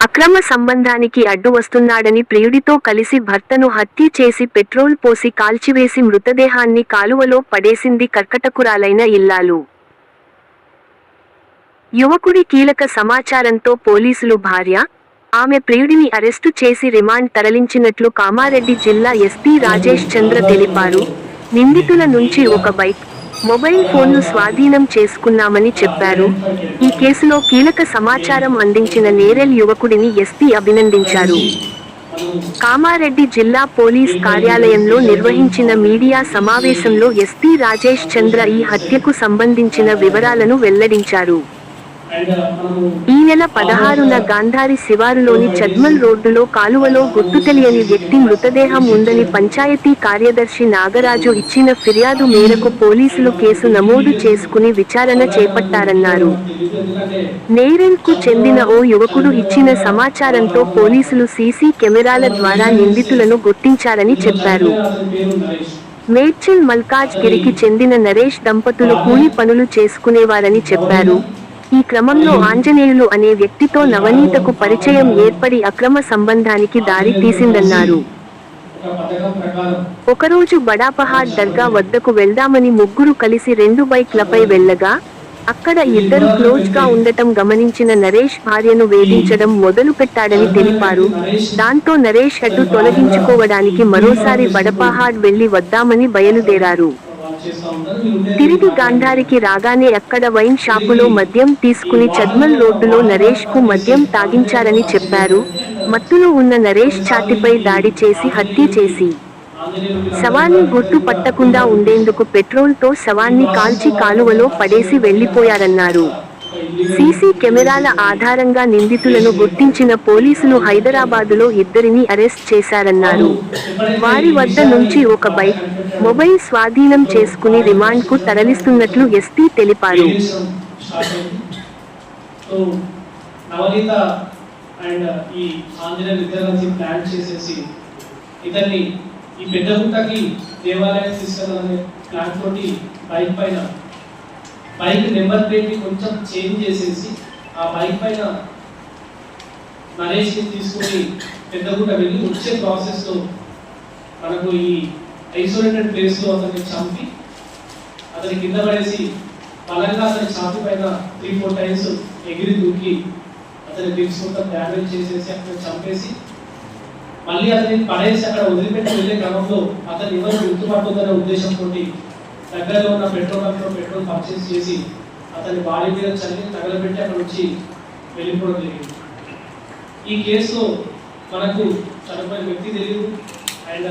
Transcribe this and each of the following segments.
అక్రమ సంబంధానికి అడ్డు వస్తున్నాడని ప్రియుడితో కలిసి భర్తను హత్య చేసి పెట్రోల్ పోసి కాల్చివేసి మృతదేహాన్ని కాలువలో పడేసింది కర్కటకురాలైన ఇల్లాలు. యువకుడి కీలక సమాచారంతో పోలీసులు భార్య ఆమె ప్రియుడిని అరెస్టు చేసి రిమాండ్ తరలించినట్లు కామారెడ్డి జిల్లా ఎస్పీ రాజేష్ చంద్ర తెలిపారు. నిందితుల నుంచి ఒక బైక్ మొబైల్ ఫోన్ను స్వాధీనం చేసుకున్నామని చెప్పారు. ఈ కేసులో కీలక సమాచారం అందించిన నేరెల్ యువకుడిని ఎస్పీ అభినందించారు. కామారెడ్డి జిల్లా పోలీస్ కార్యాలయంలో నిర్వహించిన మీడియా సమావేశంలో ఎస్పీ రాజేష్ చంద్ర ఈ హత్యకు సంబంధించిన వివరాలను వెల్లడించారు. ఈ నెల పదహారున గాంధారి శివారులోని చద్మల్ రోడ్డులో కాలువలో గుర్తు తెలియని వ్యక్తి మృతదేహం ఉందని పంచాయతీ కార్యదర్శి నాగరాజు ఇచ్చిన ఫిర్యాదు మేరకు పోలీసులు కేసు నమోదు చేసుకుని విచారణ చేపట్టారన్నారు. నేరెన్కు చెందిన ఓ యువకుడు ఇచ్చిన సమాచారంతో పోలీసులు సీసీ కెమెరాల ద్వారా నిందితులను గుర్తించారని చెప్పారు. మేడ్చల్ మల్కాజ్ గిరికి చెందిన నరేష్ దంపతులు కూలి పనులు చేసుకునేవారని చెప్పారు. ఈ క్రమంలో ఆంజనేయులు అనే వ్యక్తితో నవనీతకు పరిచయం ఏర్పడి అక్రమ సంబంధానికి దారి తీసిందన్నారు. ఒకరోజు బడాపహాడ్ దర్గా వద్దకు వెళ్దామని ముగ్గురు కలిసి రెండు బైక్లపై వెళ్ళగా అక్కడ ఇద్దరు క్లోజ్గా ఉండటం గమనించిన నరేష్ భార్యను వేధించడం మొదలు పెట్టాడని తెలిపారు. దాంతో నరేష్ అడ్డు తొలగించుకోవడానికి మరోసారి బడపహాడ్ వెళ్ళి వద్దామని బయలుదేరారు. తిరిగి గాంధారికి రాగానే అక్కడ వైన్ షాపులో మద్యం తీసుకుని చద్మల్ రోడ్డులో నరేష్కు మద్యం తాగించారని చెప్పారు. మత్తులో ఉన్న నరేష్ ఛాతిపై దాడి చేసి హత్య చేసి. శవాన్ని గుర్తు పట్టకుండా ఉండేందుకు పెట్రోల్తో శవాన్ని కాల్చి కాలువలో పడేసి వెళ్ళిపోయారన్నారు సీసీ కెమెరాల ఆధారంగా నిందితులను గుర్తించిన పోలీసులు హైదరాబాదులో ఇద్దరిని అరెస్ట్ చేశారన్నారు. వారి వద్ద నుంచి ఒక బైక్ మొబైల్ స్వాధీనం చేసుకుని రిమాండ్కు తరలిస్తున్నట్లు ఎస్పీ తెలిపారు. అండ్ ఈ ఆంజనేయ ఇద్దరు ప్లాన్ చేసేసి ఇతన్ని ఈ పెద్ద గుట్టకి దేవాలయం తీసుకెళ్ళాలనే ప్లాన్ తోటి బైక్ పైన బైక్ నెంబర్ ప్లేట్ని కొంచెం చేంజ్ చేసేసి ఆ బైక్ పైన నరేష్ తీసుకొని పెద్దగుట్ట వెళ్ళి వచ్చే ప్రాసెస్లో మనకు ఈ ఐసోలేటెడ్ ప్లేస్లో అతన్ని చంపి అతని కింద పడేసి బలంగా అతని ఛాతి పైన త్రీ ఫోర్ టైమ్స్ ఎగిరి దూకి అతని లిప్స్ మొత్తం డ్యామేజ్ చేసేసి అక్కడ చంపేసి మళ్ళీ అతని పడేసి అక్కడ వదిలిపెట్టి వెళ్ళే క్రమంలో అతను ఎవరు గుర్తుపట్టుదనే ఉద్దేశంతో దగ్గరలో ఉన్న పెట్రోల్ బంక్లో పెట్రోల్ పర్చేస్ చేసి అతని బాడీ మీద చల్లి తగలబెట్టి అక్కడ వచ్చి వెళ్ళిపోవడం జరిగింది. ఈ కేసులో మనకు చనిపోయిన వ్యక్తి తెలియదు. అండ్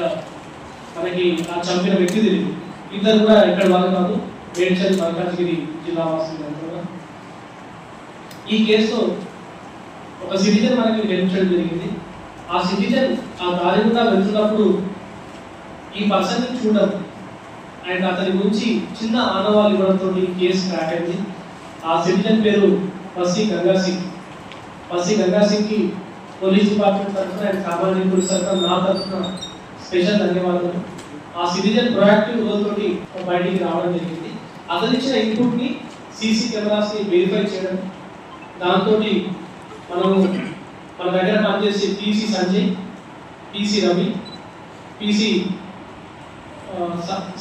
మనకి ఆ చంపిన వ్యక్తి తెలియదు. ఇద్దరు కూడా ఎక్కడ వాళ్ళు కాదు మేడ్చల్ మల్కాజ్గిరి జిల్లా వాసులు ఈ కేసులో ఒక సిటిజన్ మనకి గెలిపించడం జరిగింది. ఆ సిటిజన్ ఆ దారి గుండా వెళ్తున్నప్పుడు ఈ పర్సన్ చూడడం అండ్ అతని గురించి చిన్న ఆనవాళ్ళు ఇవ్వడంతో కేసు క్రాక్ అయింది. ఆ సిటిజన్ పేరు పసి గంగా సింగ్ పసి గంగా కి పోలీస్ డిపార్ట్మెంట్ తరఫున అండ్ సామాన్య పోలీస్ తరఫున నా తరఫున స్పెషల్ ధన్యవాదాలు. ఆ సిటిజన్ ప్రొయాక్టివ్ రోల్ తోటి బయటికి రావడం జరిగింది. అతను ఇచ్చిన ఇన్పుట్ని సీసీ కెమెరాస్ని వెరిఫై చేయడం. దాంతో మనము మన దగ్గర పనిచేసే PC Sanjay PC Ravi PC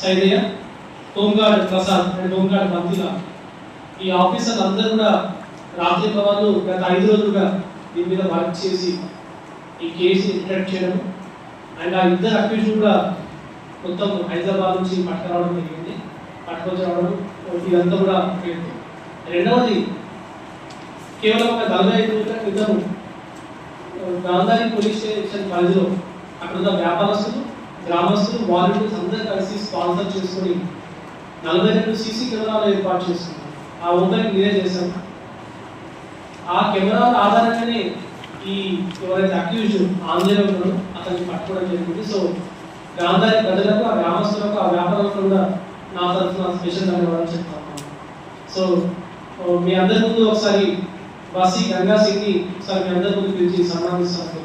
Saidaiah home guard Prasad and home guard మంత్రుల ఈ ఆఫీసర్లు అందరూ కూడా రాత్రి భవన్లు గత ఐదు రోజులుగా దీని మీద వర్క్ చేసి ఈ కేసు ఇంటరాక్ట్ చేయడం. అండ్ ఆ ఇద్దరు అక్యూజ్ కూడా మొత్తం హైదరాబాద్ నుంచి పట్టుకురావడం జరిగింది. పట్టుకొని రావడం ఇదంతా కూడా జరిగింది. రెండవది కేవలం ఒక నలభై ఐదు రోజుల క్రితం గాంధారి పోలీస్ స్టేషన్ పరిధిలో అక్కడ ఉన్న వ్యాపారస్తులు గ్రామస్తులు వాలంటీర్స్ అందరూ కలిసి స్పాన్సర్ చేసుకొని నలభై రెండు సీసీ కెమెరాలు ఏర్పాటు చేసుకున్నాం. ఆ ఓపెన్ మీరే చేశాం ఆ కెమెరాల ఆధారంగానే ఈ ఎవరైతే అక్యూజ్ ఆంధ్రంలో అతన్ని పట్టుకోవడం జరిగింది. సో గ్రామదారి ప్రజలకు ఆ గ్రామస్తులకు ఆ వ్యాపారాలు కూడా నా తరఫున స్పెషల్ ధన్యవాదాలు చెప్తాను. సో మీ అందరి ముందు ఒకసారి బస్సీ గంగా సింగ్ ఒకసారి మీ అందరి ముందు పిలిచి సన్మానిస్తాను.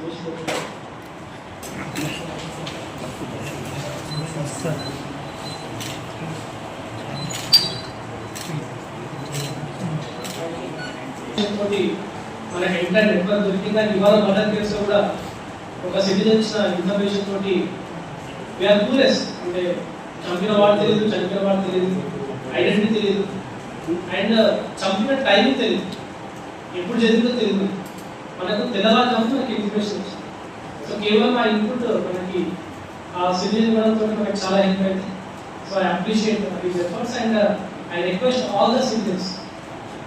మన మనకి ఎంటర్ నెట్వర్క్ దొరికిందని ఇవాళ మర్డర్ కేసులో కూడా ఒక సిటిజన్ ఇచ్చిన ఇన్ఫర్మేషన్ తోటి వీఆర్ క్యూరియస్ అంటే చంపిన వాడు తెలియదు చంపిన వాడు తెలియదు ఐడెంటిటీ తెలియదు. అండ్ uh, చంపిన టైం తెలియదు. ఎప్పుడు జరిగిందో తెలియదు. మనకు తెల్లవారుజాము మనకి ఇన్ఫర్మేషన్ సో కేవలం ఆ ఇన్పుట్ మనకి ఆ సిటిజన్ ఇవ్వడంతో నాకు చాలా హెల్ప్ అయింది so I appreciate these efforts and I request all the citizens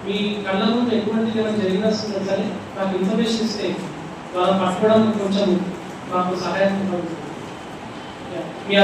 మీ కళ్ళ ముందు ఎటువంటి ఏమైనా జరిగినా సరే నాకు ఇన్ఫర్మేషన్ ఇస్తే వాళ్ళని పట్టుకోవడం కొంచెం మాకు సహాయం మీ